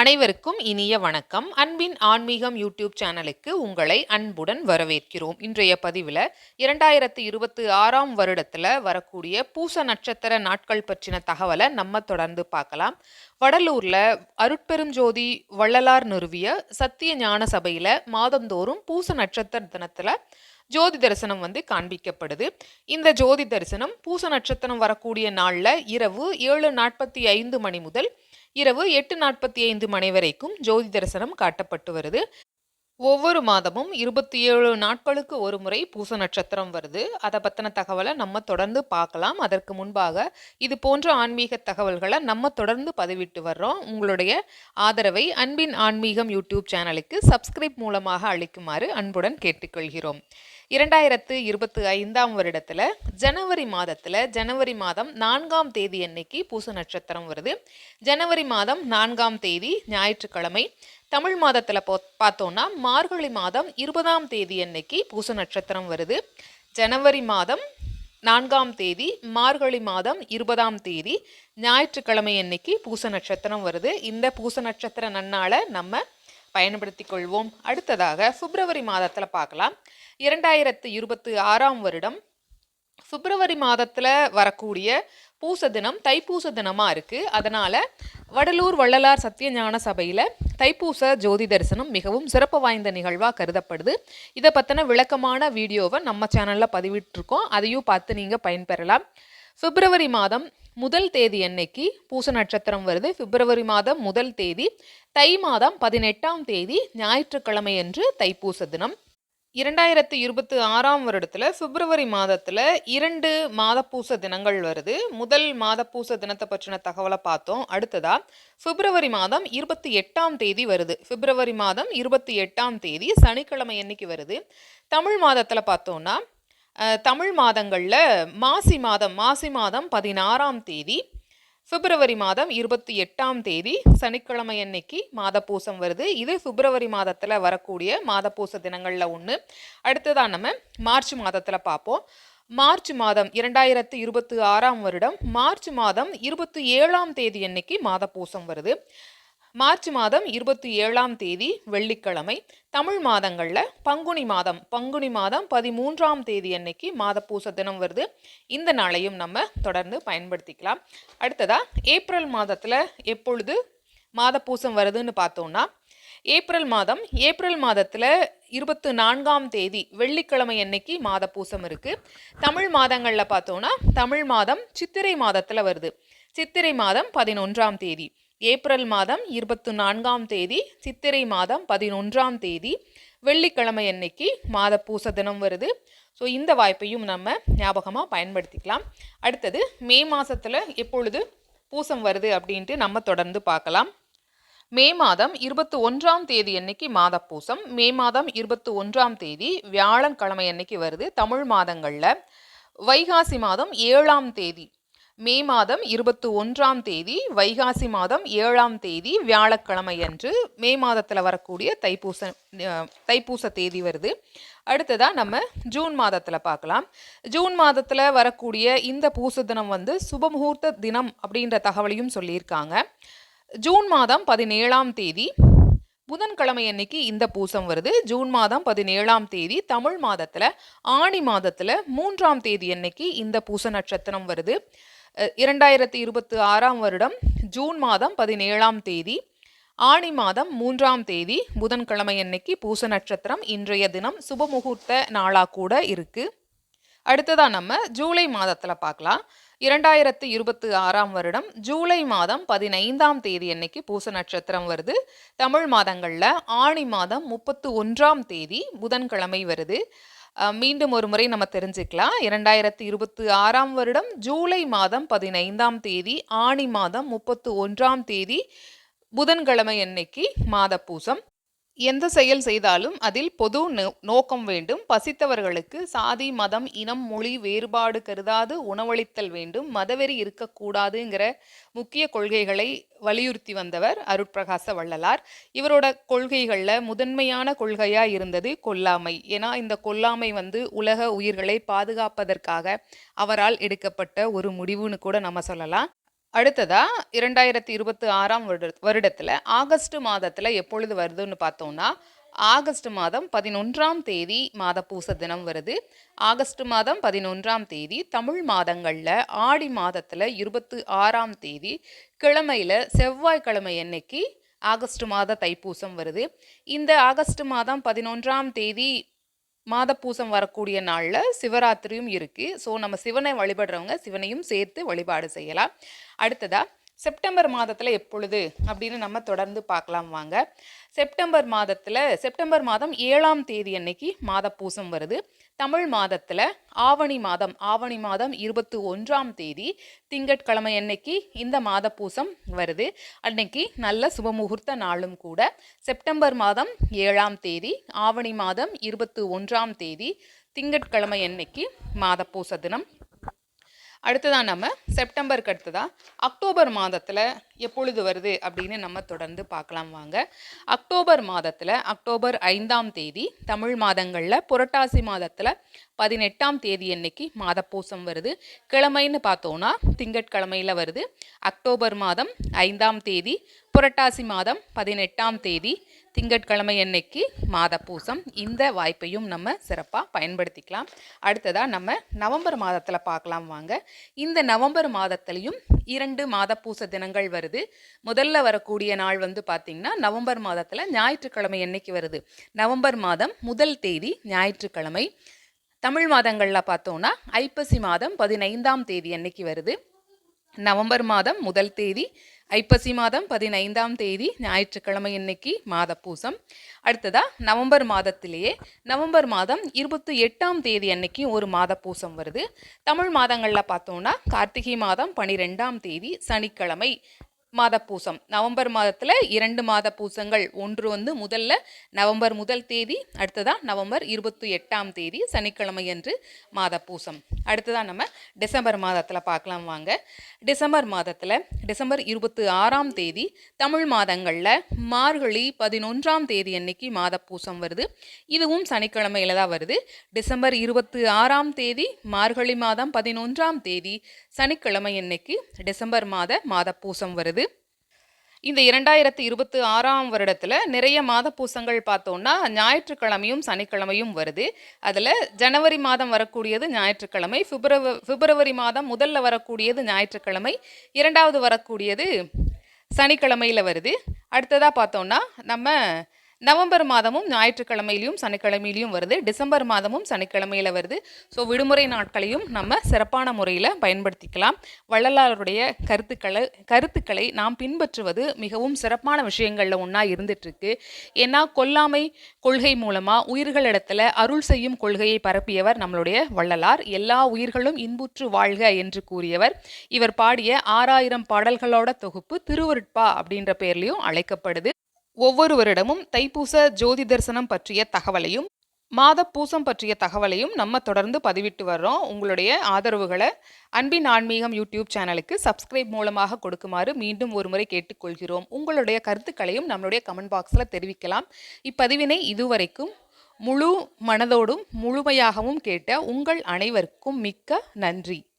அனைவருக்கும் இனிய வணக்கம். அன்பின் ஆன்மீகம் யூடியூப் சேனலுக்கு உங்களை அன்புடன் வரவேற்கிறோம். இன்றைய பதிவில் இரண்டாயிரத்தி இருபத்தி ஆறாம் வருடத்தில் வரக்கூடிய பூச நட்சத்திர நாட்கள் பற்றின தகவலை நம்ம தொடர்ந்து பார்க்கலாம். வடலூரில் அருட்பெருஞ்சோதி வள்ளலார் நிறுவிய சத்திய ஞான சபையில் மாதந்தோறும் பூச நட்சத்திர தினத்தில் ஜோதி தரிசனம் வந்து காண்பிக்கப்படுது. இந்த ஜோதி தரிசனம் பூச நட்சத்திரம் வரக்கூடிய நாளில் இரவு ஏழு நாற்பத்தி ஐந்து மணி முதல் இரவு எட்டு நாற்பத்தி ஐந்து மணி வரைக்கும் ஜோதி தரிசனம் காட்டப்பட்டு வருது. ஒவ்வொரு மாதமும் இருபத்தி ஏழு நாட்களுக்கு ஒரு முறை பூச நட்சத்திரம் வருது. அதை பற்றின தகவலை நம்ம தொடர்ந்து பார்க்கலாம். அதற்கு முன்பாக இது போன்ற ஆன்மீக தகவல்களை நம்ம தொடர்ந்து பதிவிட்டு வர்றோம். உங்களுடைய ஆதரவை அன்பின் ஆன்மீகம் யூடியூப் சேனலுக்கு சப்ஸ்கிரைப் மூலமாக அளிக்குமாறு அன்புடன் கேட்டுக்கொள்கிறோம். இரண்டாயிரத்து இருபத்தி ஐந்தாம் வருடத்தில் ஜனவரி மாதத்தில் ஜனவரி மாதம் நான்காம் தேதி அன்னைக்கு பூச நட்சத்திரம் வருது. ஜனவரி மாதம் நான்காம் தேதி ஞாயிற்றுக்கிழமை. தமிழ் மாதத்தில் போ பார்த்தோன்னா மார்கழி மாதம் இருபதாம் தேதி அன்னைக்கு பூச நட்சத்திரம் வருது. ஜனவரி மாதம் நான்காம் தேதி மார்கழி மாதம் இருபதாம் தேதி ஞாயிற்றுக்கிழமை அன்னைக்கு பூச நட்சத்திரம் வருது. இந்த பூச நட்சத்திர நன்னால நம்ம பயன்படுத்தி கொள்வோம் அடுத்ததாக பிப்ரவரி மாதத்தில் பார்க்கலாம். இரண்டாயிரத்து இருபத்தி ஆறாம் வருடம். பிப்ரவரி மாதத்தில் வரக்கூடிய பூச தினம் தைப்பூச தினமாக இருக்குது அதனால் வடலூர் வள்ளலார் சத்தியஞான சபையில் தைப்பூச ஜோதி தரிசனம் மிகவும் சிறப்பு வாய்ந்த நிகழ்வாக கருதப்படுது. இதை பற்றின விளக்கமான வீடியோவை நம்ம சேனலில் பதிவிட்டிருக்கோம். அதையும் பார்த்து நீங்கள் பயன்பெறலாம். பிப்ரவரி மாதம் முதல் தேதி அன்னைக்கு பூச நட்சத்திரம் வருது. பிப்ரவரி மாதம் முதல் தேதி தை மாதம் பதினெட்டாம் தேதி ஞாயிற்றுக்கிழமை அன்று தைப்பூச தினம். இரண்டாயிரத்தி இருபத்தி ஆறாம் வருடத்தில் பிப்ரவரி மாதத்தில் இரண்டு மாதப்பூச தினங்கள் வருது. முதல் மாதப்பூச தினத்தை பற்றின தகவலை பார்த்தோம். அடுத்ததா பிப்ரவரி மாதம் இருபத்தி எட்டாம் தேதி வருது. பிப்ரவரி மாதம் இருபத்தி எட்டாம் தேதி சனிக்கிழமை அன்னைக்கு வருது. தமிழ் மாதத்தில் பார்த்தோன்னா தமிழ் மாதங்களில் மாசி மாதம் மாசி மாதம் பதினாறாம் தேதி பிப்ரவரி மாதம் இருபத்தி எட்டாம் தேதி சனிக்கிழமை அன்னைக்கு மாதப்பூசம் வருது. இது பிப்ரவரி மாதத்தில் வரக்கூடிய மாதப்பூச தினங்களில் ஒன்று அடுத்ததான் நம்ம மார்ச் மாதத்தில் பார்ப்போம் மார்ச் மாதம் இரண்டாயிரத்து இருபத்தி ஆறாம் வருடம் மார்ச் மாதம் இருபத்தி ஏழாம் தேதி அன்னைக்கு மாதப்பூசம் வருது. மார்ச் மாதம் இருபத்தி ஏழாம் தேதி வெள்ளிக்கிழமை தமிழ் மாதங்களில் பங்குனி மாதம் பங்குனி மாதம் பதிமூன்றாம் தேதி அன்னைக்கு மாதப்பூச தினம் வருது. இந்த நாளையும் நம்ம தொடர்ந்து பயன்படுத்திக்கலாம். அடுத்ததாக ஏப்ரல் மாதத்தில் எப்பொழுது மாதப்பூசம் வருதுன்னு பார்த்தோன்னா ஏப்ரல் மாதம் ஏப்ரல் மாதத்தில் இருபத்து நான்காம் தேதி வெள்ளிக்கிழமை அன்னைக்கு மாதப்பூசம் இருக்குது தமிழ் மாதங்களில் பார்த்தோன்னா தமிழ் மாதம் சித்திரை மாதத்தில் வருது. சித்திரை மாதம் பதினொன்றாம் தேதி. ஏப்ரல் மாதம் இருபத்தி நான்காம் தேதி சித்திரை மாதம் பதினொன்றாம் தேதி வெள்ளிக்கிழமை அன்னைக்கு மாத பூச தினம் வருது. ஸோ இந்த வாய்ப்பையும் நம்ம ஞாபகமாக பயன்படுத்திக்கலாம். அடுத்தது மே மாதத்தில் எப்பொழுது பூசம் வருது அப்படின்ட்டு நம்ம தொடர்ந்து பார்க்கலாம். மே மாதம் இருபத்தி ஒன்றாம் தேதி அன்னைக்கு மாத பூசம் மே மாதம் இருபத்தி ஒன்றாம் தேதி வியாழக்கிழமை அன்னைக்கு வருது தமிழ் மாதங்களில். வைகாசி மாதம் ஏழாம் தேதி. மே மாதம் இருபத்தி ஒன்றாம் தேதி வைகாசி மாதம் ஏழாம் தேதி வியாழக்கிழமை அன்று மே மாதத்தில் வரக்கூடிய தைப்பூச தைப்பூச தேதி வருது. அடுத்ததாக நம்ம ஜூன் மாதத்தில் பார்க்கலாம். ஜூன் மாதத்தில் வரக்கூடிய இந்த பூச தினம் வந்து சுபமுகூர்த்த தினம் அப்படின்ற தகவலையும் சொல்லியிருக்காங்க. ஜூன் மாதம் பதினேழாம் தேதி புதன்கிழமை அன்னைக்கு இந்த பூசம் வருது. ஜூன் மாதம் பதினேழாம் தேதி தமிழ் மாதத்தில் ஆணி மாதத்தில் மூன்றாம் தேதி அன்னைக்கு இந்த பூச நட்சத்திரம் வருது. இரண்டாயிரத்தி இருபத்தி ஆறாம் வருடம் ஜூன் மாதம் பதினேழாம் தேதி ஆணி மாதம் மூன்றாம் தேதி புதன்கிழமை அன்னைக்கு பூச நட்சத்திரம் இன்றைய தினம் சுபமுகூர்த்த நாளாக கூட இருக்குது அடுத்ததாக நம்ம ஜூலை மாதத்தில் பார்க்கலாம் இரண்டாயிரத்து இருபத்தி ஆறாம் வருடம் ஜூலை மாதம் பதினைந்தாம் தேதி அன்னைக்கு பூச நட்சத்திரம் வருது. தமிழ் மாதங்களில் ஆணி மாதம் முப்பத்து ஒன்றாம் தேதி புதன்கிழமை வருது. மீண்டும் ஒரு முறை நம்ம தெரிஞ்சுக்கலாம். இரண்டாயிரத்தி இருபத்தி ஆறாம் வருடம் ஜூலை மாதம் பதினைந்தாம் தேதி ஆணி மாதம் முப்பத்து ஒன்றாம் தேதி புதன்கிழமை அன்னைக்கு மாத பூசம் எந்த செயல் செய்தாலும் அதில் பொது நோக்கம் வேண்டும். பசித்தவர்களுக்கு சாதி மதம் இனம் மொழி வேறுபாடு கருதாது. உணவளித்தல் வேண்டும். மதவெறி இருக்கக்கூடாதுங்கிற முக்கிய கொள்கைகளை வலியுறுத்தி வந்தவர் அருட்பிரகாச வள்ளலார். இவரோட கொள்கைகளில் முதன்மையான கொள்கையாக இருந்தது கொல்லாமை. ஏன்னா இந்த கொல்லாமை வந்து உலக உயிர்களை பாதுகாப்பதற்காக அவரால் எடுக்கப்பட்ட ஒரு முடிவுன்னு கூட நம்ம சொல்லலாம். அடுத்ததா இரண்டாயிரத்தி இருபத்தி ஆறாம் வருட வருடத்தில் ஆகஸ்ட் மாதத்தில் எப்பொழுது வருதுன்னு பார்த்தோம்னா ஆகஸ்ட் மாதம் பதினொன்றாம் தேதி மாத பூச தினம் வருது. ஆகஸ்ட் மாதம் பதினொன்றாம் தேதி தமிழ் மாதங்களில் ஆடி மாதத்தில் இருபத்தி ஆறாம் தேதி கிழமையில் செவ்வாய்க்கிழமை அன்னைக்கு ஆகஸ்ட் மாத தைப்பூசம் வருது. இந்த ஆகஸ்ட் மாதம் பதினொன்றாம் தேதி மாதப்பூசம் வரக்கூடிய நாளில் சிவராத்திரியும் இருக்குது ஸோ நம்ம சிவனை வழிபடுறவங்க சிவனையும் சேர்த்து வழிபாடு செய்யலாம். அடுத்ததாக செப்டம்பர் மாதத்தில் எப்பொழுது அப்படின்னு நம்ம தொடர்ந்து பார்க்கலாம் வாங்க. செப்டம்பர் மாதத்தில் செப்டம்பர் மாதம் ஏழாம் தேதி அன்னைக்கு மாதப்பூசம் வருது. தமிழ் மாதத்தில் ஆவணி மாதம் ஆவணி மாதம் இருபத்தி ஒன்றாம் தேதி திங்கட்கிழமை அன்னைக்கு இந்த மாதப்பூசம் வருது. அன்னைக்கு நல்ல சுபமுகூர்த்த நாளும் கூட. செப்டம்பர் மாதம் ஏழாம் தேதி ஆவணி மாதம் இருபத்தி ஒன்றாம் தேதி திங்கட்கிழமை அன்னைக்கு மாதப்பூச தினம். அடுத்ததான் நம்ம செப்டம்பருக்கு அடுத்ததா அக்டோபர் மாதத்தில் எப்பொழுது வருது அப்படின்னு நம்ம தொடர்ந்து பார்க்கலாம் வாங்க. அக்டோபர் மாதத்தில் அக்டோபர் ஐந்தாம் தேதி தமிழ் மாதங்களில் புரட்டாசி மாதத்தில் பதினெட்டாம் தேதி அன்னைக்கு மாதப்பூசம் வருது. கிழமைன்னு பார்த்தோன்னா திங்கட்கிழமையில் வருது. அக்டோபர் மாதம் ஐந்தாம் தேதி புரட்டாசி மாதம் பதினெட்டாம் தேதி திங்கட்கிழமை அன்னைக்கு பூசம் இந்த வாய்ப்பையும் நம்ம சிறப்பாக பயன்படுத்திக்கலாம். அடுத்ததாக நம்ம நவம்பர் மாதத்தில் பார்க்கலாம் வாங்க. இந்த நவம்பர் மாதத்துலேயும் இரண்டு மாத பூச தினங்கள் வருது. முதல்ல வரக்கூடிய நாள் வந்து பார்த்திங்கன்னா நவம்பர் மாதத்தில் ஞாயிற்றுக்கிழமை என்னைக்கு வருது. நவம்பர் மாதம் முதல் தேதி ஞாயிற்றுக்கிழமை. தமிழ் மாதங்களில் பார்த்தோன்னா ஐப்பசி மாதம் பதினைந்தாம் தேதி அன்னைக்கு வருது. நவம்பர் மாதம் முதல் தேதி ஐப்பசி மாதம் பதினைந்தாம் தேதி ஞாயிற்றுக்கிழமை இன்னைக்கு மாதப்பூசம். அடுத்ததா நவம்பர் மாதத்திலேயே நவம்பர் மாதம் இருபத்தி எட்டாம் தேதி அன்னைக்கு ஒரு மாதப்பூசம் வருது. தமிழ் மாதங்களில் பார்த்தோம்னா கார்த்திகை மாதம் பனிரெண்டாம் தேதி சனிக்கிழமை. மாதப்பூசம். நவம்பர் மாதத்தில் இரண்டு மாத பூசங்கள் ஒன்று வந்து முதல்ல நவம்பர் முதல் தேதி அடுத்ததாக நவம்பர் இருபத்தி எட்டாம் தேதி சனிக்கிழமை அன்று பூசம் அடுத்ததாக நம்ம டிசம்பர் மாதத்தில் பார்க்கலாம் வாங்க. டிசம்பர் மாதத்தில் டிசம்பர் இருபத்தி ஆறாம் தேதி தமிழ் மாதங்களில் மார்கழி பதினொன்றாம் தேதி அன்னைக்கு மாதப்பூசம் வருது. இதுவும் சனிக்கிழமையில் தான் வருது. டிசம்பர் இருபத்தி ஆறாம் தேதி மார்கழி மாதம் பதினொன்றாம் தேதி சனிக்கிழமை அன்னைக்கு டிசம்பர் மாத மாதப்பூசம் வருது. இந்த இரண்டாயிரத்தி இருபத்தி ஆறாம் வருடத்தில் நிறைய மாத பூசங்கள் பார்த்தோன்னா ஞாயிற்றுக்கிழமையும் சனிக்கிழமையும் வருது. அதில் ஜனவரி மாதம் வரக்கூடியது ஞாயிற்றுக்கிழமை பிப்ரவ பிப்ரவரி மாதம் முதல்ல வரக்கூடியது ஞாயிற்றுக்கிழமை இரண்டாவது வரக்கூடியது சனிக்கிழமையில் வருது. அடுத்ததாக பார்த்தோன்னா நம்ம நவம்பர் மாதமும் ஞாயிற்றுக்கிழமையிலையும் சனிக்கிழமையிலையும் வருது. டிசம்பர் மாதமும் சனிக்கிழமையில் வருது. ஸோ விடுமுறை நாட்களையும் நம்ம சிறப்பான முறையில் பயன்படுத்திக்கலாம். வள்ளலாருடைய கருத்துக்களை கருத்துக்களை நாம் பின்பற்றுவது மிகவும் சிறப்பான விஷயங்களில் ஒன்றா இருந்துகிட்ருக்கு ஏன்னா கொல்லாமை கொள்கை மூலமாக உயிர்களிடத்தில் அருள் செய்யும் கொள்கையை பரப்பியவர் நம்மளுடைய வள்ளலார். எல்லா உயிர்களும் இன்புற்று வாழ்க என்று கூறியவர். இவர் பாடிய ஆறாயிரம் பாடல்களோட தொகுப்பு திருவருட்பா அப்படின்ற பேர்லையும் அழைக்கப்படுது. ஒவ்வொரு வருடமும் தைப்பூச ஜோதி தரிசனம் பற்றிய தகவலையும் மாத பூசம் பற்றிய தகவலையும் நம்ம தொடர்ந்து பதிவிட்டு வர்றோம். உங்களுடைய ஆதரவுகளை அன்பின் ஆன்மீகம் யூடியூப் சேனலுக்கு சப்ஸ்கிரைப் மூலமாக கொடுக்குமாறு மீண்டும் ஒரு முறை கேட்டுக்கொள்கிறோம். உங்களுடைய கருத்துக்களையும் நம்மளுடைய கமெண்ட் பாக்ஸில் தெரிவிக்கலாம். இப்பதிவினை இதுவரைக்கும் முழு மனதோடும் முழுமையாகவும் கேட்ட உங்கள் அனைவருக்கும் மிக்க நன்றி.